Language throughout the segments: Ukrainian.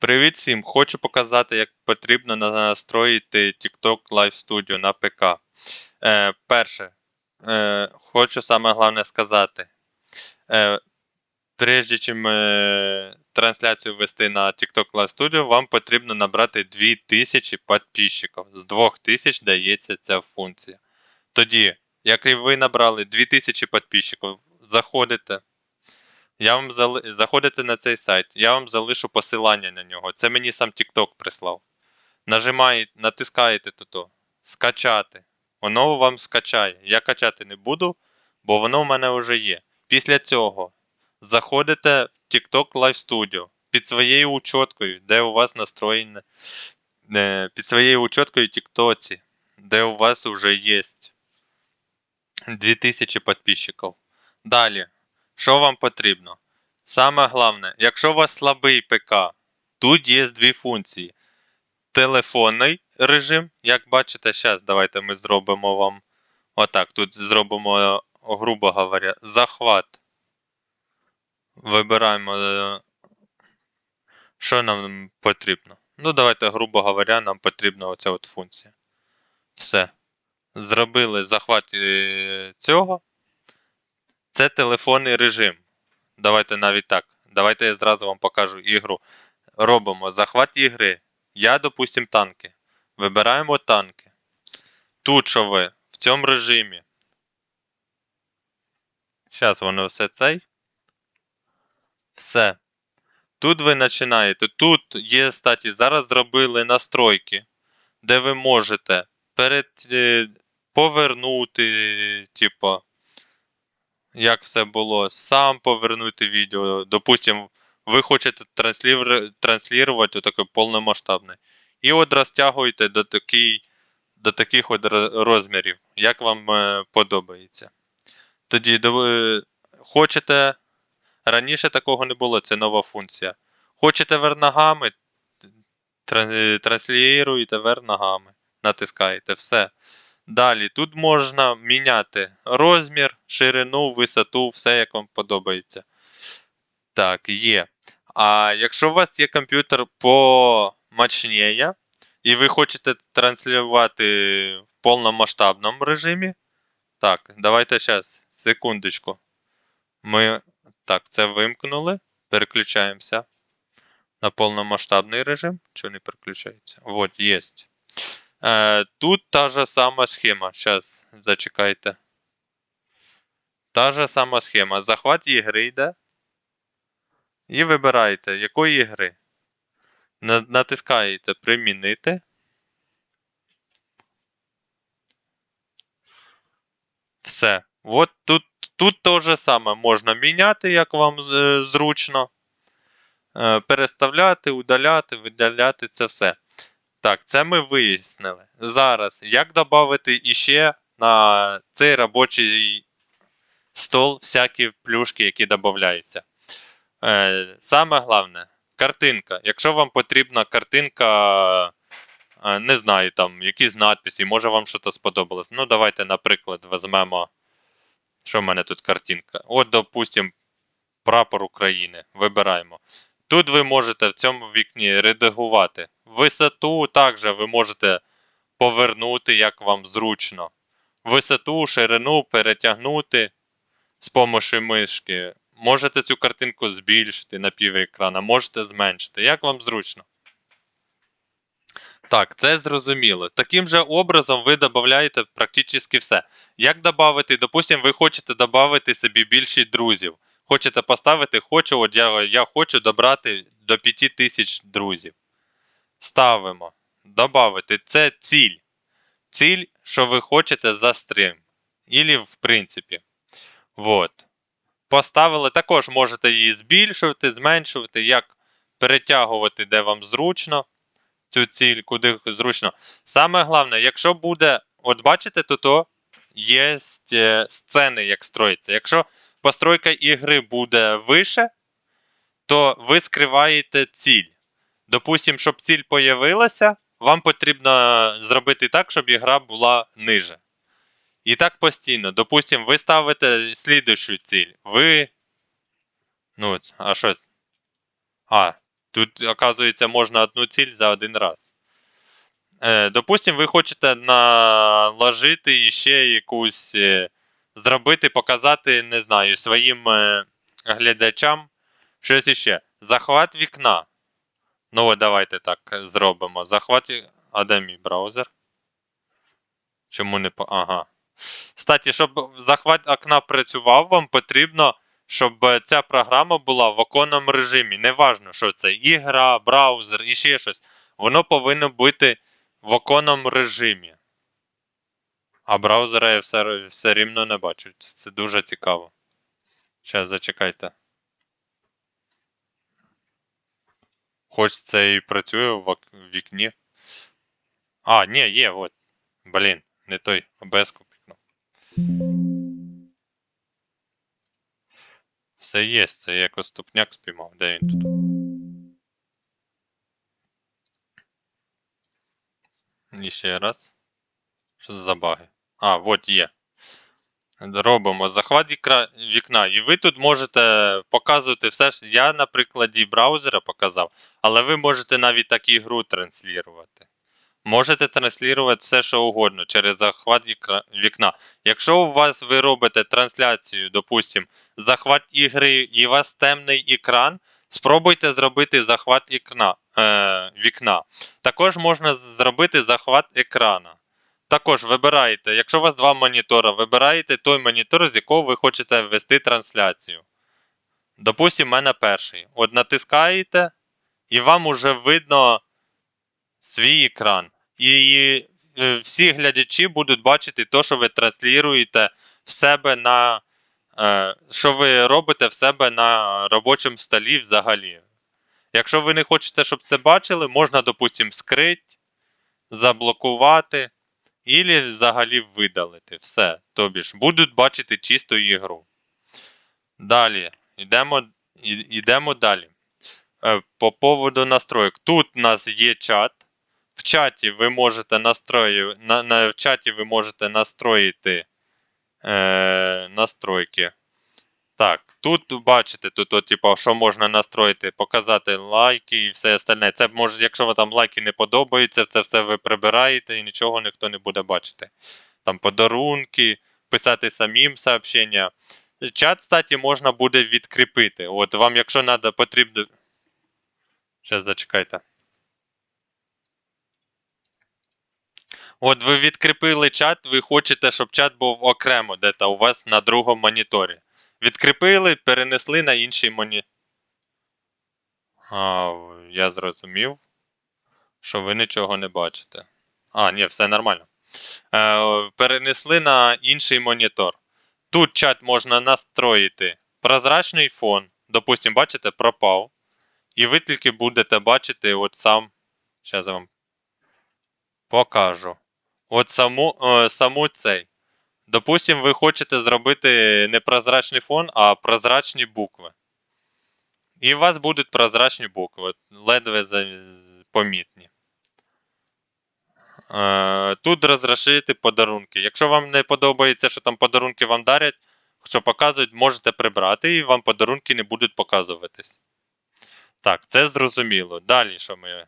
Привіт всім! Хочу показати, як потрібно настроїти TikTok Live Studio на ПК. Е, перше, е, хочу саме головне сказати. Е, прежде чим е, трансляцію вести на TikTok Live Studio, вам потрібно набрати 2000 підписчиків. З 2000 дається ця функція. Тоді, як ви набрали 2000 підписчиків, заходите. Я вам зали... Заходите на цей сайт, я вам залишу посилання на нього. Це мені сам TikTok прислав. Нажимаєте, натискаєте тут. Скачати. Воно вам скачає. Я качати не буду, бо воно в мене вже є. Після цього заходите в TikTok Live Studio під своєю учоткою, де у вас настроєне. е, Під своєю учоткою TikTok, де у вас вже є 2000 підписчиків. Далі. Що вам потрібно? Саме головне, якщо у вас слабий ПК, тут є дві функції. Телефонний режим, як бачите, зараз давайте ми зробимо вам отак. Тут зробимо, грубо говоря, захват. Вибираємо, е, що нам потрібно. Ну, давайте, грубо говоря, нам потрібна оця от функція. Все. Зробили захват е, цього. Це телефонний режим. Давайте навіть так. Давайте я зразу вам покажу ігру. Робимо захват ігри. Я, допустим, танки. Вибираємо танки. Тут що ви в цьому режимі. Зараз воно все цей. Все. Тут ви починаєте. Тут є, статі, зараз зробили настройки, де ви можете перед, е, повернути, типу, як все було, сам повернути відео. Допустим, ви хочете транслір... транслювати отаке повномасштабне. І от розтягуєте до, такий, до таких от розмірів, як вам е, подобається. Тоді до- е, хочете. Раніше такого не було, це нова функція. Хочете вверх ногами, е, транслюєте вверх ногами. Натискаєте все. Далі, тут можна міняти розмір, ширину, висоту, все як вам подобається. Так, є. А якщо у вас є комп'ютер помощніє, і ви хочете транслювати в повномасштабному режимі. Так, давайте зараз, секундочку. Ми так, це вимкнули. Переключаємося на повномасштабний режим. Чого не переключається? Вот, є. Е, тут та же сама схема. Зараз, зачекайте. Та же сама схема. Захват ігри йде. І вибираєте, якої ігри. Натискаєте Примінити. Все. От тут, тут то же саме можна міняти, як вам зручно. Е, переставляти, удаляти, видаляти це все. Так, це ми вияснили. Зараз, як додати іще на цей робочий стол всякі плюшки, які додаються. Е, саме головне, картинка. Якщо вам потрібна картинка, е, не знаю, там якісь надписи, може вам щось сподобалось. Ну, давайте, наприклад, візьмемо. Що в мене тут картинка? От, допустим, прапор України. Вибираємо. Тут ви можете в цьому вікні редагувати. Висоту також ви можете повернути, як вам зручно. Висоту, ширину перетягнути з допомогою мишки. Можете цю картинку збільшити на пів екрана, можете зменшити, як вам зручно. Так, це зрозуміло. Таким же образом ви додаєте практично все. Як додати, допустимо, ви хочете додати собі більше друзів. Хочете поставити, хочу, от я, я хочу добрати до 5000 друзів. Ставимо. Добавити. Це ціль. Ціль, що ви хочете за стрім. Ілі в принципі. Вот. Поставили. Також можете її збільшувати, зменшувати, як перетягувати, де вам зручно. Цю ціль, куди зручно. Саме головне, якщо буде. От бачите, тут о, є е, сцени, як строїться. Якщо постройка ігри буде вище, то ви скриваєте ціль. Допустим, щоб ціль появилася, вам потрібно зробити так, щоб ігра була ниже. І так постійно. Допустим, ви ставите слідущу ціль. Ви. Ну, а що? А, Тут, оказується, можна одну ціль за один раз. Е, допустим, ви хочете наложити іще якусь. Зробити, показати, не знаю, своїм е, глядачам щось іще. Захват вікна. Ну, от давайте так зробимо. Захват. А мій браузер? Чому не по. Ага. Кстати, щоб захват окна працював, вам потрібно, щоб ця програма була в оконному режимі. Неважно, що це ігра, браузер і ще щось. Воно повинно бути в оконному режимі. А браузера я все, все рівно не бачу. Це, це дуже цікаво. Зараз зачекайте. Хоч це і працює в вікні. А, ні, є, от. Блін, не той. OBS пікнув. Все є, це якось ступняк спіймав. Де він тут? І ще раз. Що за баги? А, от є. Робимо захват вікна. І ви тут можете показувати все. ж- Я на прикладі браузера показав, але ви можете навіть так ігру транслювати. Можете транслювати все, що угодно через захват вікна. Якщо у вас ви робите трансляцію, допустим, захват ігри і у вас темний екран, спробуйте зробити захват ікна, е, вікна. Також можна зробити захват екрана. Також вибираєте, якщо у вас два монітори, вибираєте той монітор, з якого ви хочете ввести трансляцію. Допустим, в мене перший. От натискаєте, і вам уже видно свій екран. І е, всі глядачі будуть бачити те, що ви транслюєте в себе на. е, Що ви робите в себе на робочому столі взагалі. Якщо ви не хочете, щоб це бачили, можна, допустим, скрити, заблокувати, і взагалі видалити. Все. Тобі ж будуть бачити чисту ігру. Далі. Йдемо, йдемо далі. Е, По поводу настроїк. Тут у нас є чат. В чаті ви можете настрою, на, на, в чаті ви можете настроїти е, настройки. Так, тут бачите, тут, от, типу, що можна настроїти, показати лайки і все остальне. Це може, якщо вам там лайки не подобаються, це все ви прибираєте і нічого ніхто не буде бачити. Там подарунки, писати самим сообщення. Чат, кстати, можна буде відкріпити. От вам, якщо треба, потрібно. Зараз зачекайте. От ви відкріпили чат, ви хочете, щоб чат був окремо, де-то у вас на другому моніторі. Відкріпили, перенесли на інший моні. А, я зрозумів, що ви нічого не бачите. А, ні, все нормально. Е, перенесли на інший монітор. Тут чат можна настроїти прозрачний фон. Допустим, бачите, пропав. І ви тільки будете бачити от сам. Зараз я вам покажу. От саму, е, саму цей. Допустим, ви хочете зробити не прозрачний фон, а прозрачні букви. І у вас будуть прозрачні букви, ледве помітні. Е, тут розрішити подарунки. Якщо вам не подобається, що там подарунки вам дарять, що показують, можете прибрати, і вам подарунки не будуть показуватись. Так, це зрозуміло. Далі, що ми.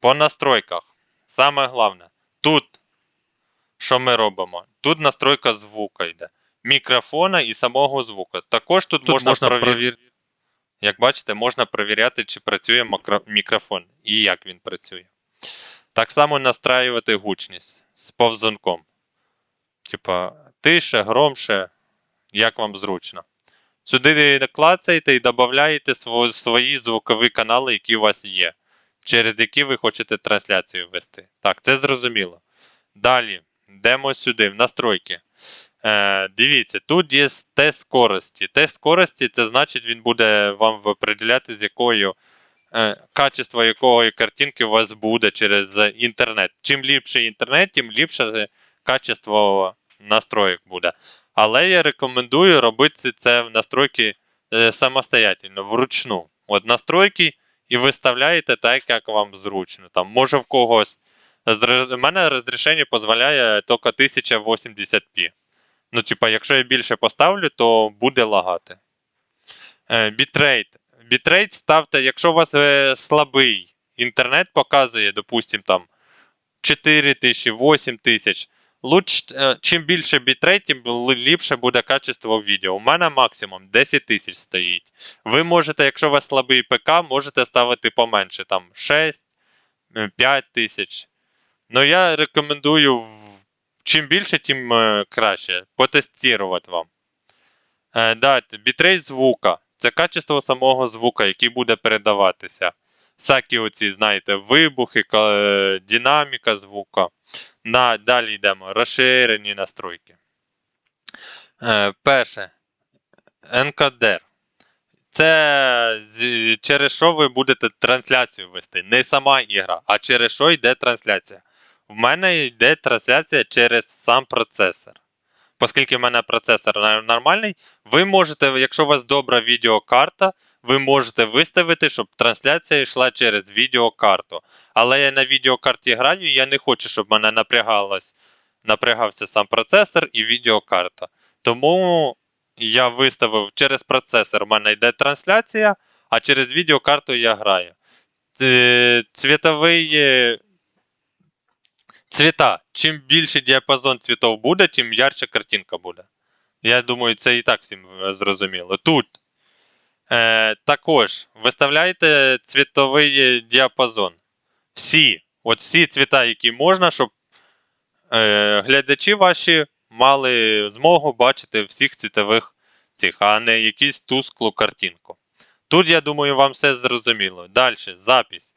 По настройках. Саме головне. Тут що ми робимо? Тут настройка звука йде. Мікрофона і самого звука. Також тут, Тут можна, можна провірити. Як бачите, можна перевіряти, чи працює мікрофон і як він працює. Так само настраювати гучність з повзунком. Типа, тише, громше, як вам зручно. Сюди клацаєте і додаєте свої звукові канали, які у вас є, через які ви хочете трансляцію вести. Так, це зрозуміло. Далі, йдемо сюди, в настройки. Е, дивіться, тут є тест скорості. Тест скорості це значить, він буде вам определяти, з якою е, качество якої картинки у вас буде через інтернет. Чим ліпше інтернет, тим ліпше качество настроїк буде. Але я рекомендую робити це в настройки е, самостоятельно, вручну. От настройки і виставляєте так, як вам зручно. Там, може в когось. У мене розрішення дозволяє тільки 1080p. Ну, типа, якщо я більше поставлю, то буде лагати. Е, бітрейт. бітрейт ставте, якщо у вас е, слабий інтернет показує, допустим, там 4 тисячі, 8 тисяч. Луч, е, чим більше бітрейт, тим ліпше буде качество відео. У мене максимум 10 тисяч стоїть. Ви можете, якщо у вас слабий ПК, можете ставити поменше, там 6, е, 5 тисяч. Ну я рекомендую чим більше, тим е, краще. Потестувати вам. Е, далі, бітрейт звука. Це качество самого звука, який буде передаватися. Всякі оці, знаєте, вибухи, е, динаміка звука. Далі йдемо. Розширені настройки. Перше. NKDR. Це через що ви будете трансляцію вести. Не сама ігра, а через що йде трансляція. В мене йде трансляція через сам процесор. Оскільки в мене процесор нормальний, ви можете, якщо у вас добра відеокарта, ви можете виставити, щоб трансляція йшла через відеокарту. Але я на відеокарті граю, я не хочу, щоб мене напрягалось, напрягався сам процесор і відеокарта. Тому я виставив через процесор в мене йде трансляція, а через відеокарту я граю. Цвітовий. Цвіта. Чим більший діапазон цвітов буде, тим ярче картинка буде. Я думаю, це і так всім е, зрозуміло. Тут е, також виставляйте цвітовий е, діапазон. Всі, от всі цвіта, які можна, щоб е, глядачі ваші мали змогу бачити всіх цвітових цих, а не якусь тусклу картинку. Тут, я думаю, вам все зрозуміло. Далі, запись.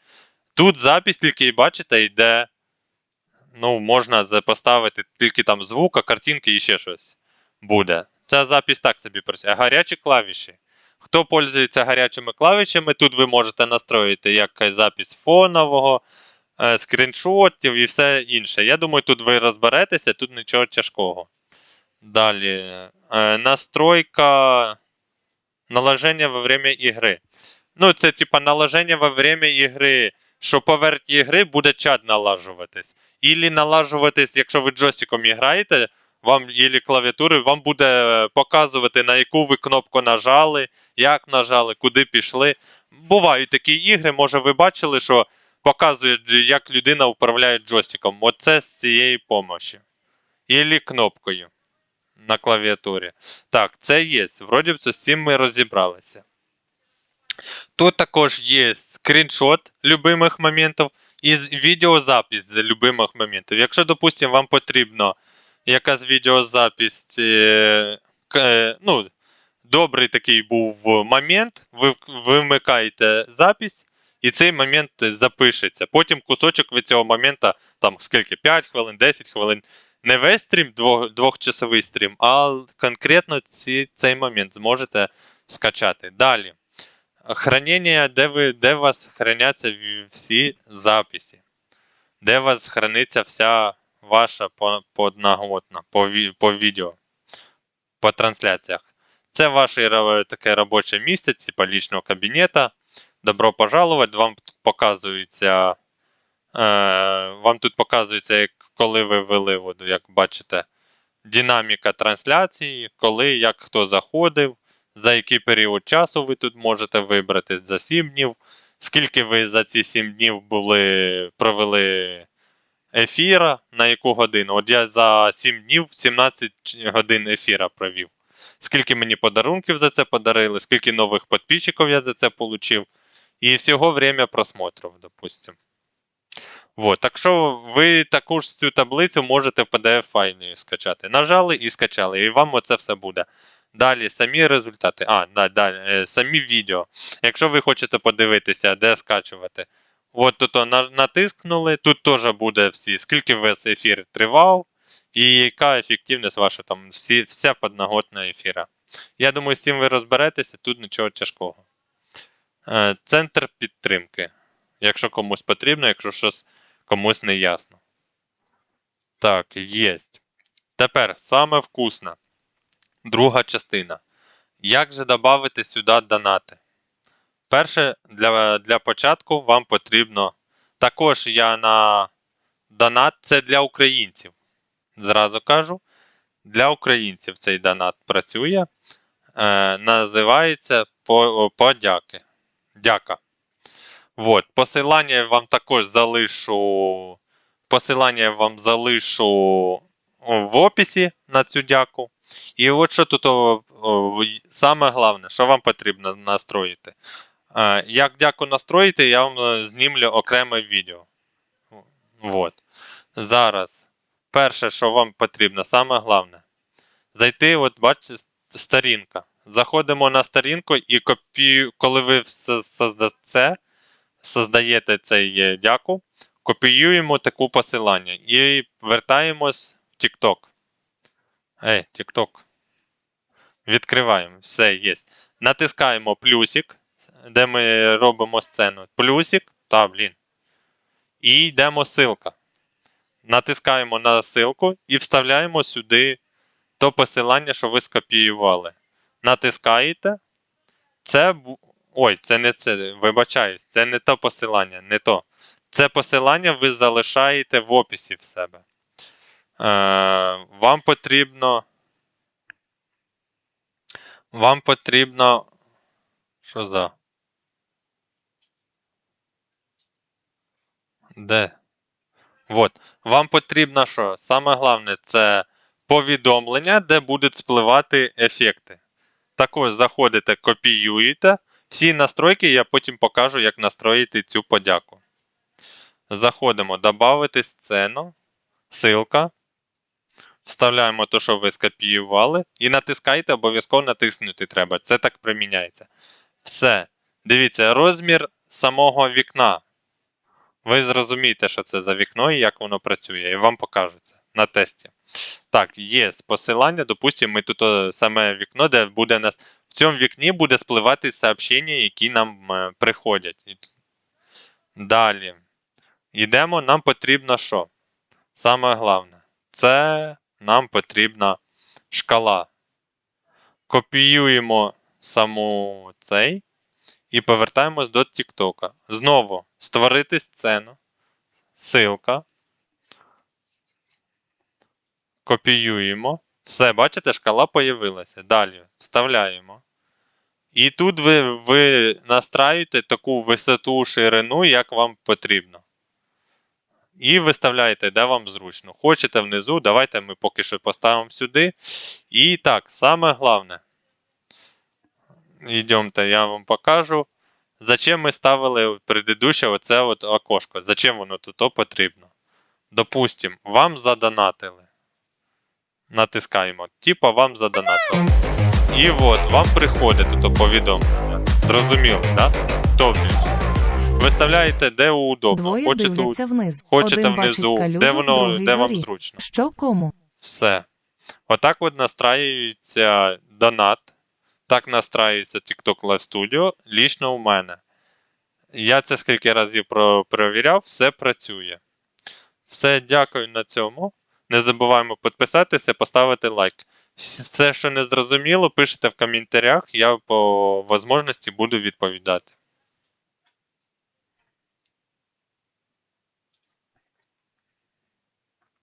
Тут запись тільки бачите, йде. Ну, можна поставити тільки там звук, а картинки і ще щось буде. Ця запись так собі працює. Гарячі клавіші. Хто пользується гарячими клавішами, тут ви можете настроїти як запись фонового, е, скріншотів і все інше. Я думаю, тут ви розберетеся, тут нічого тяжкого. Далі. Е, настройка наложення во время ігри. Ну, це типа наложення во время ігри, що поверх ігри буде чат налажуватись. Ілі налажуватись, якщо ви джойстиком граєте, вам ілі клавіатури, вам буде е, показувати, на яку ви кнопку нажали, як нажали, куди пішли. Бувають такі ігри, може ви бачили, що показує, як людина управляє джойстиком. Оце з цієї помощі. Ілі кнопкою на клавіатурі. Так, це є. Вроді б, з цим ми розібралися. Тут також є скріншот любимих моментів і відеозапис любимих моментів. Якщо, допустимо, вам потрібно якась відеозапись, е, е, ну, добрий такий був момент, ви вимикаєте запись, і цей момент запишеться. Потім кусочок від цього моменту, там скільки, 5 хвилин, 10 хвилин. Не весь стрім, двох, двохчасовий стрім, а конкретно ці, цей момент зможете скачати. Далі. Хранення, де, ви, де у вас храняться всі записи. Де у вас храниться вся ваша по- подноготна по, по відео, по трансляціях. Це ваше таке робоче місце, типа лічного кабінета. Добро пожаловать. Вам тут показується. Е, вам тут показується, коли ви ввели воду, як бачите, динаміка трансляції, коли, як хто заходив, за який період часу ви тут можете вибрати за 7 днів, скільки ви за ці 7 днів були, провели ефіра, на яку годину. От я за 7 днів 17 годин ефіра провів. Скільки мені подарунків за це подарили, скільки нових підписчиків я за це отримав. І всього время просмотрів, допустим. Вот. Так що ви таку ж цю таблицю можете в PDF файлі скачати. Нажали і скачали, і вам оце все буде. Далі самі результати. А, да, далі, е, самі відео. Якщо ви хочете подивитися, де скачувати. От тут натискнули, тут теж буде всі, скільки весь ефір тривав, і яка ефективність ваша, там всі, вся подноготна ефіра. Я думаю, з цим ви розберетеся, тут нічого тяжкого. Е, Центр підтримки. Якщо комусь потрібно, якщо щось комусь не ясно. Так, єсть. Тепер саме вкусна. Друга частина. Як же додати сюди донати? Перше, для, для початку вам потрібно. Також я на донат це для українців. Зразу кажу. Для українців цей донат працює. Е, називається подяки. Дяка. Вот. Посилання я вам також залишу. Посилання я вам залишу в описі на цю дяку. І от що тут о, о, саме головне, що вам потрібно настроїти. Е, Як дяку настроїти, я вам е, знімлю окреме відео. Вот. Зараз. Перше, що вам потрібно, саме головне. Зайти, от бачите, сторінка. Заходимо на сторінку і копію, коли ви создасте, создаєте цей е, дяку, копіюємо таку посилання і вертаємось в TikTok. Ей, TikTok. Відкриваємо. Все є. Натискаємо плюсик, де ми робимо сцену. Плюсик, та, блін. І йдемо ссылка. Натискаємо на ссылку і вставляємо сюди то посилання, що ви скопіювали. Натискаєте. Це. Ой, це не це. Вибачаюсь, це не то посилання, не то. Це посилання ви залишаєте в описі в себе. Е, вам потрібно. Вам потрібно. Що за? Де? Вот. Вам потрібно що? Саме головне це повідомлення, де будуть спливати ефекти. Також заходите, копіюєте. Всі настройки я потім покажу, як настроїти цю подяку. Заходимо, додати сцену, ссылка. Вставляємо те, що ви скопіювали, і натискайте, обов'язково натиснути треба. Це так приміняється. Все. Дивіться, розмір самого вікна. Ви зрозумієте, що це за вікно і як воно працює, і вам покажу це на тесті. Так, є посилання, допустимо, ми тут саме вікно, де буде нас. В цьому вікні буде спливати сообщення, які нам е, приходять. Далі. Йдемо, нам потрібно що? Саме головне. Це нам потрібна шкала. Копіюємо саму цей і повертаємось до TikTok. Знову створити сцену. Силка. Копіюємо. Все, бачите, шкала появилася. Далі вставляємо. І тут ви, ви настраюєте таку висоту ширину, як вам потрібно. І виставляєте, де вам зручно. Хочете внизу, давайте ми поки що поставимо сюди. І так, саме головне. Йдемте, я вам покажу. Зачем ми ставили предыдуще оце от окошко? Зачем воно тут потрібно? Допустим, вам задонатили. Натискаємо. Типа вам задонатили. І от вам приходить тут повідомлення. Зрозуміло, так? Да? Тобто, виставляєте, де удобно. Двоє Хочете, дивляться вниз. хочете Один внизу, калюжу, де воно, де вам зручно. Що кому? Все. Отак от настраюється донат. Так настраюється TikTok Live Studio лічно у мене. Я це скільки разів перевіряв, все працює. Все, дякую на цьому. Не забуваємо підписатися, поставити лайк. Все, що не зрозуміло, пишете в коментарях, я по можливості буду відповідати.